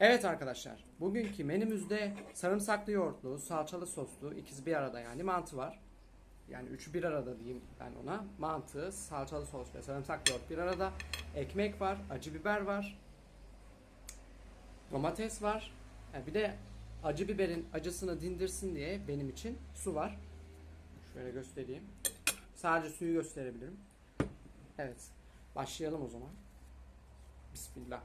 Evet arkadaşlar, bugünkü menümüzde sarımsaklı yoğurtlu, salçalı soslu, ikisi bir arada yani mantı var. Yani üçü bir arada diyeyim ben ona. Mantı, salçalı sos ve sarımsaklı yoğurt bir arada. Ekmek var, acı biber var. Domates var. Ha, bir de acı biberin acısını dindirsin diye benim için su var. Şöyle göstereyim. Sadece suyu gösterebilirim. Evet. Başlayalım o zaman. Bismillah.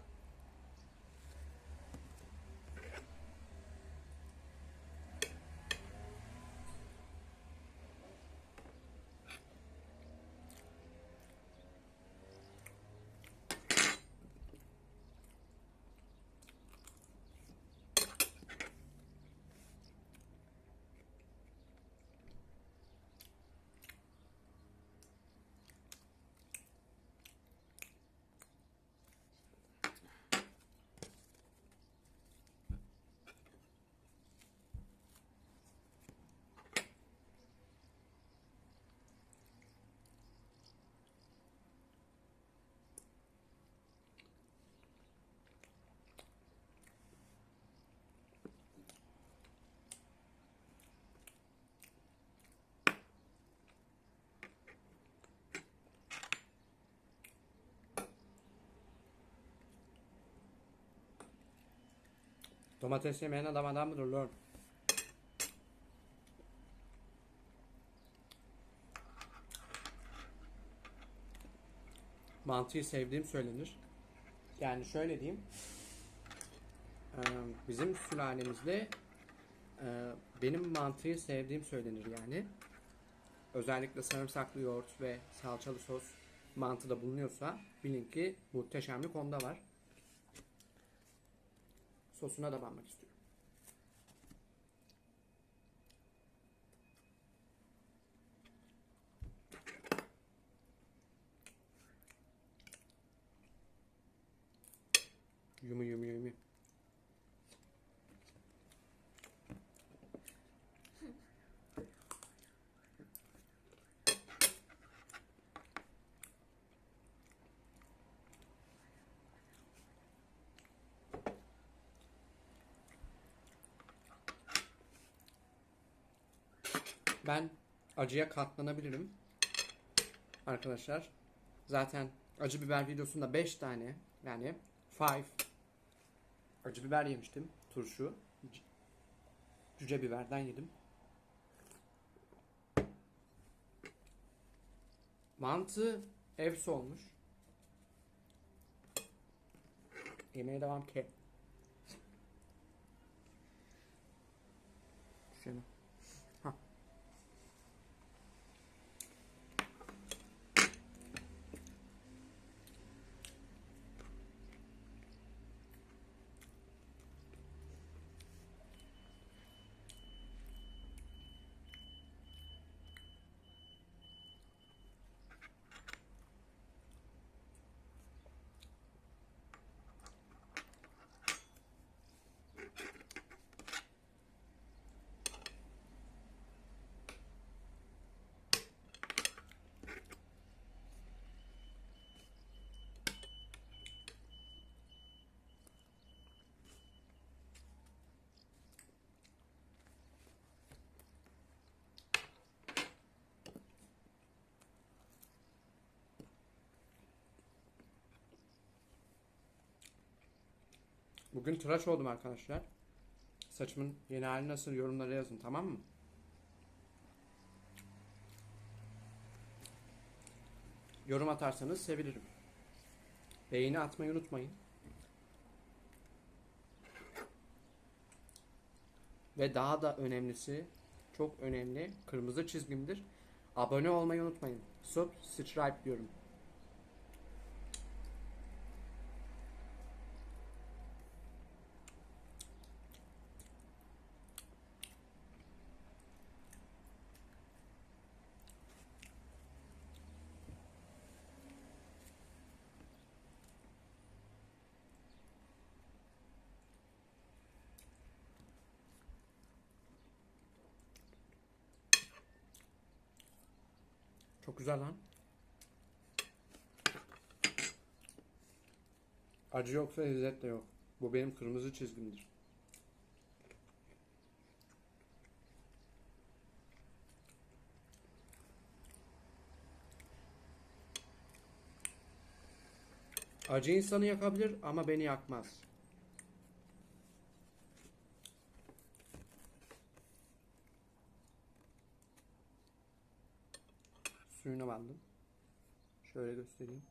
Domates yemeyen adam adam mıdır lan? Mantıyı sevdiğim söylenir. Yani şöyle diyeyim. Eee, Bizim sülalemizde eee, benim mantıyı sevdiğim söylenir yani. Özellikle sarımsaklı yoğurt ve salçalı sos mantıda bulunuyorsa bilin ki muhteşemlik onda var. Sosuna da banmak istiyorum. Yumu yumu yumu. Ben acıya katlanabilirim. Arkadaşlar. Zaten acı biber videosunda 5 tane yani 5 acı biber yemiştim. Turşu. Cüce biberden yedim. Mantı evsi olmuş. Yemeğe devam ki. Bugün tıraş oldum arkadaşlar. Saçımın yeni hali nasıl yorumlara yazın tamam mı? Yorum atarsanız sevinirim. Beğeni atmayı unutmayın. Ve daha da önemlisi, çok önemli, kırmızı çizgimdir. Abone olmayı unutmayın. Subscribe diyorum. Çok güzel lan. Acı yoksa lezzet de yok. Bu benim kırmızı çizgimdir. Acı insanı yakabilir ama beni yakmaz. Suyuna bandım. Şöyle göstereyim.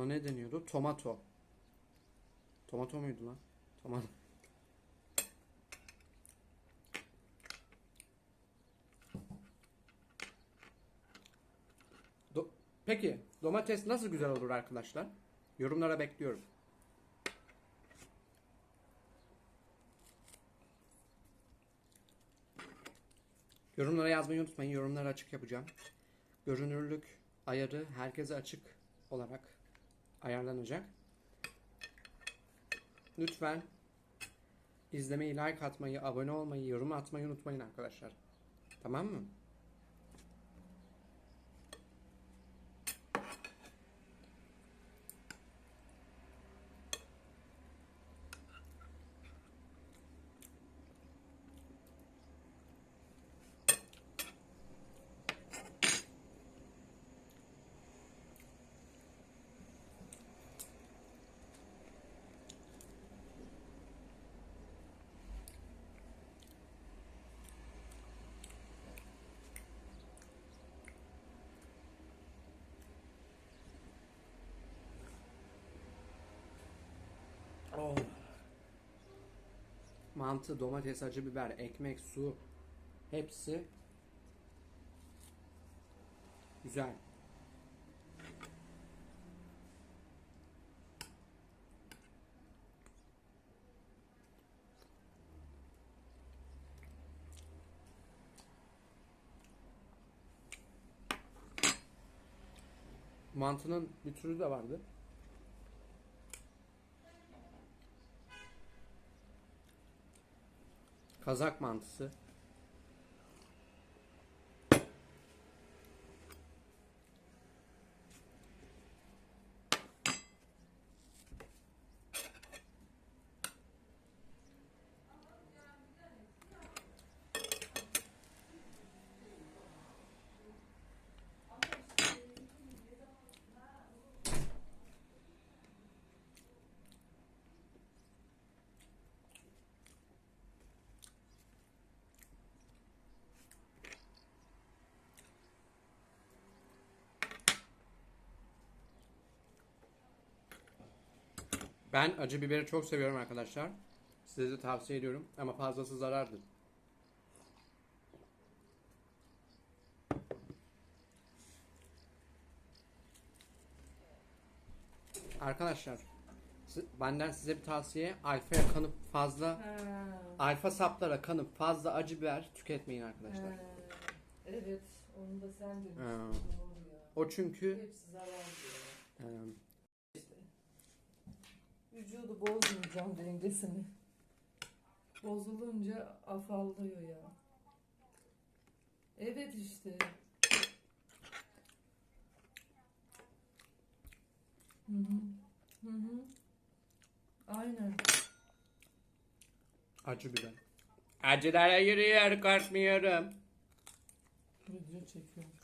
Buna ne deniyordu? Tomato. Tomato muydu lan? Tomato. Do- Peki domates nasıl güzel olur arkadaşlar? Yorumlara bekliyorum. Yorumlara yazmayı unutmayın. Yorumları açık yapacağım. Görünürlük ayarı herkese açık olarak ayarlanacak. Lütfen izlemeyi, like atmayı, abone olmayı, yorum atmayı unutmayın arkadaşlar. Tamam mı? Mantı, domates, acı biber, ekmek, su hepsi güzel. Mantının bir türü de vardı. Kazak mantısı. Ben acı biberi çok seviyorum arkadaşlar. Size de tavsiye ediyorum ama fazlası zarardır. Arkadaşlar benden size bir tavsiye alfaya kanıp fazla Ha, alfa saplara kanıp fazla acı biber tüketmeyin arkadaşlar. ha. Evet, onu da sen demiştin. O çünkü Hepsi zarar bozmayacağım dengesini. Bozulunca afallıyor ya. Evet işte. Hı hı. Hı hı. Aynen. acı biber. Acılara yürüyor korkmuyorum. Video çekiyormuş.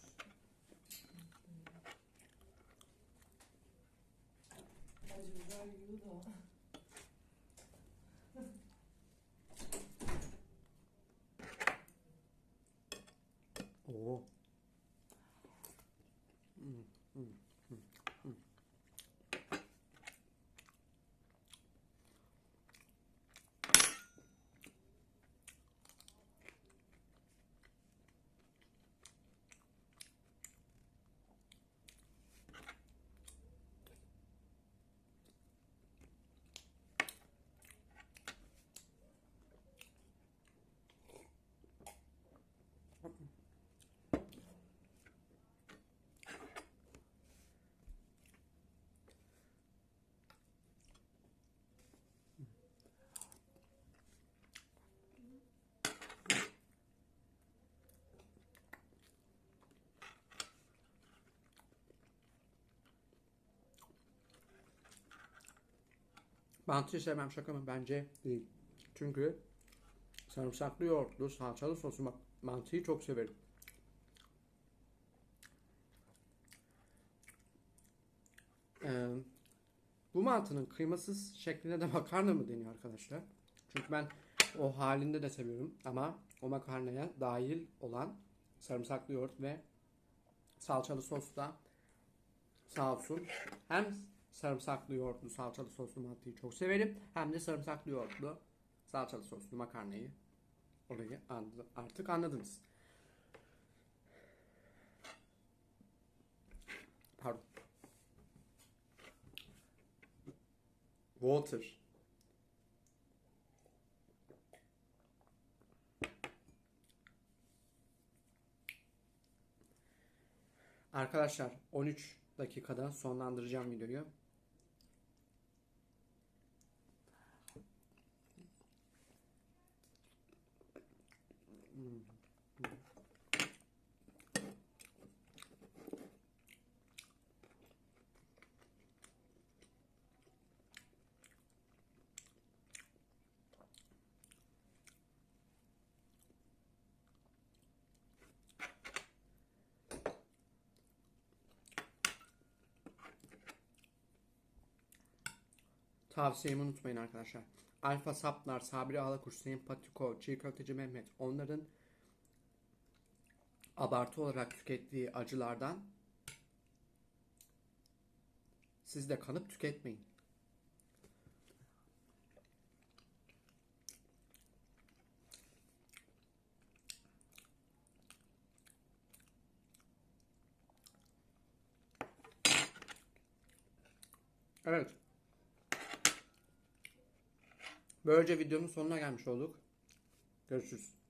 Acı biber yiyor da. Mantıyı sevmem şaka mı? Bence değil. Çünkü sarımsaklı yoğurtlu, salçalı soslu ma- mantıyı çok severim. Ee, bu mantının kıymasız şekline de makarna mı deniyor arkadaşlar? Çünkü ben o halinde de seviyorum ama o makarnaya dahil olan sarımsaklı yoğurt ve salçalı sos da sağ olsun hem sarımsaklı yoğurtlu salçalı soslu mantıyı çok severim hem de sarımsaklı yoğurtlu salçalı soslu makarnayı orayı artık anladınız. Pardon. Water. Arkadaşlar 13 dakikada sonlandıracağım videoyu. Tavsiyemi unutmayın arkadaşlar. Alfa Saplar, Sabri Alakuş, Sempatiko, Çiğ Köfteci Mehmet onların abartı olarak tükettiği acılardan siz de kanıp tüketmeyin. Evet. Böylece videonun sonuna gelmiş olduk. Görüşürüz.